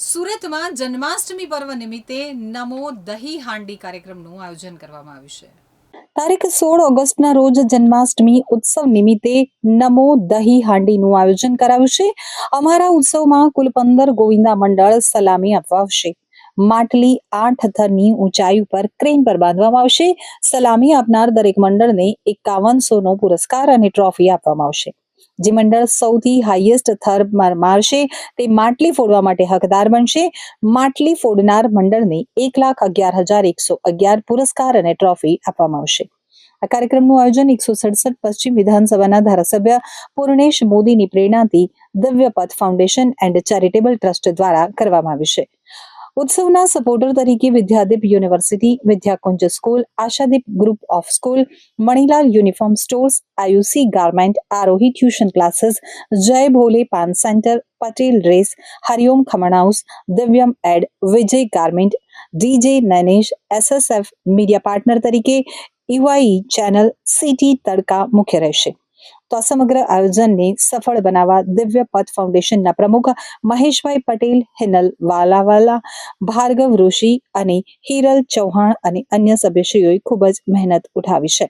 સુરતમાં જન્માષ્ટમી પર્વ નિમિત્તે નમો દહી હાંડી કાર્યક્રમનું આયોજન કરવામાં આવ્યું છે. તારીખ સોળ ઓગસ્ટના રોજ જન્માષ્ટમી ઉત્સવ નિમિત્તે નમો દહી હાંડીનું આયોજન કરાયું છે. અમારા ઉત્સવમાં કુલ પંદર ગોવિંદા મંડળ સલામી આપવા આવશે માટલી આઠ થરની ઊંચાઈ ઉપર ક્રેન પર બાંધવામાં આવશે. સલામી આપનાર દરેક મંડળને એકાવનસોનો પુરસ્કાર અને ટ્રોફી આપવામાં આવશે. જે મંડળ સૌથી હાઈએસ્ટ થર મારશે તે માટલી ફોડવા માટે હકદાર બનશે. માટલી ફોડનાર મંડળને એક લાખ અગિયાર હજાર એકસો અગિયાર પુરસ્કાર અને ટ્રોફી આપવામાં આવશે. આ કાર્યક્રમનું આયોજન એકસો સડસઠ પશ્ચિમ વિધાનસભાના ધારાસભ્ય પૂર્ણેશ મોદીની પ્રેરણાથી Divyapath foundation and charitable trust દ્વારા કરવામાં આવ્યું છે. ઉત્સવના સપોર્ટર તરીકે Vidyadeep university Vidyakunj school Ashadeep group of school Manilal uniform stores Ayushi garment Aarohi tuition classes Jai Bhole paan centre Patel dress Hariom khaman house Divyam ad Vijay garment DJ Nainesh SSF media partner તરીકે UI channel city તડકા મુખ્ય રહેશે તો આ સમગ્ર આયોજનને સફળ બનાવવા દિવ્ય પથ ફાઉન્ડેશનના પ્રમુખ મહેશભાઈ પટેલ, હિનલ વાલાવાલા, ભાર્ગવ ઋષિ અને હિરલ ચૌહાણ અને અન્ય સભ્યશ્રીઓએ ખૂબ જ મહેનત ઉઠાવી છે.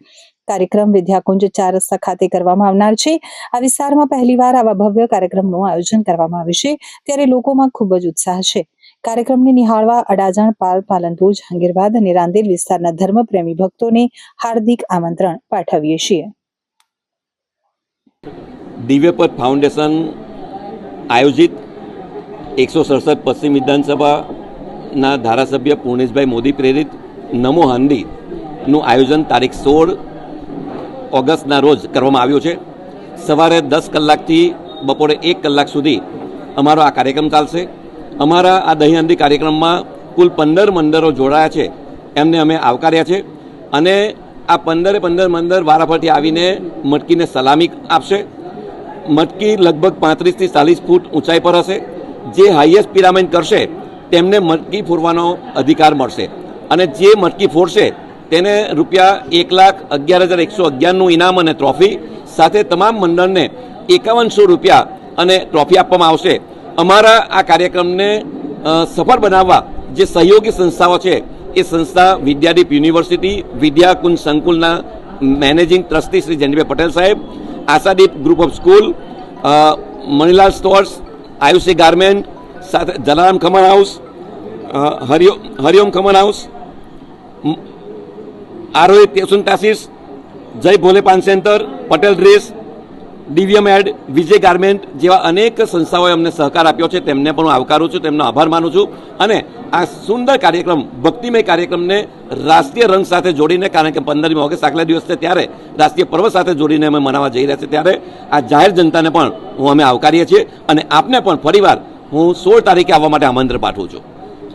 કાર્યક્રમ વિદ્યાકુંજ ચાર રસ્તા ખાતે કરવામાં આવનાર છે. આ વિસ્તારમાં પહેલીવાર આવા ભવ્ય કાર્યક્રમનું આયોજન કરવામાં આવ્યું છે, ત્યારે લોકોમાં ખૂબ જ ઉત્સાહ છે. કાર્યક્રમને નિહાળવા અડાજણ, પાલ પાલનપુર જહાંગીરબાદ અને રાંદેર વિસ્તારના ધર્મપ્રેમી ભક્તોને હાર્દિક આમંત્રણ પાઠવીએ છીએ. દિવ્યપથ ફાઉન્ડેશન આયોજિત એકસો સડસઠ પશ્ચિમ વિધાનસભાના ધારાસભ્ય પૂર્ણેશભાઈ મોદી પ્રેરિત નમો હાંડીનું આયોજન તારીખ સોળ ઓગસ્ટના રોજ કરવામાં આવ્યું છે. સવારે દસ કલાકથી બપોરે એક કલાક સુધી અમારો આ કાર્યક્રમ ચાલશે. અમારા આ દહીં હાંડી કાર્યક્રમમાં કુલ પંદર મંદિરો જોડાયા છે. એમને અમે આવકાર્યા છે અને આ પંદરે પંદર મંદર વારાફરતી આવીને મટકીને સલામી આપશે. મટકી લગભગ પાંત્રીસથી ચાલીસ ફૂટ ઊંચાઈ પર હશે. જે હાઈએસ્ટ પિરામિડ કરશે, તેમને મટકી ફોડવાનો અધિકાર મળશે. અને જે મટકી ફોડશે તેને રૂપિયા એક લાખ અગિયાર હજાર એકસો અગિયારનું ઇનામ અને ટ્રોફી સાથે તમામ મંડળને એકાવનસો રૂપિયા અને ટ્રોફી આપવામાં આવશે. અમારા આ કાર્યક્રમને સફળ બનાવવા જે સહયોગી સંસ્થાઓ છે, એ સંસ્થા Vidyadeep university, Vidyakunj સંકુલના managing trustee Shri Janibhai Patel saheb Ashadeep group of school uh, Manilal stores Ayushi garment સાથે જલારામ ખમણ હાઉસ અ, હરિઓ હરિઓમ ખમણ હાઉસ મ- Aarohi tuition classes Jai Bhole paan centre Patel dress DVM ad Vijay garment જેવા અનેક સંસ્થાઓએ અમને સહકાર આપ્યો છે. તેમને પણ હું આવકારું છું, તેમનો આભાર માનું છું. અને આ સુંદર કાર્યક્રમ, ભક્તિમય કાર્યક્રમને રાષ્ટ્રીય રંગ સાથે જોડીને, કારણ કે પંદરમી ઓગસ્ટ આગલા દિવસ છે ત્યારે રાષ્ટ્રીય પર્વ સાથે જોડીને અમે મનાવવા જઈ રહ્યા છીએ ત્યારે આ જાહેર જનતાને પણ હું અમે આવકારીએ છીએ. અને આપને પણ ફરીવાર હું સોળ તારીખે આવવા માટે આમંત્રણ પાઠવું છું.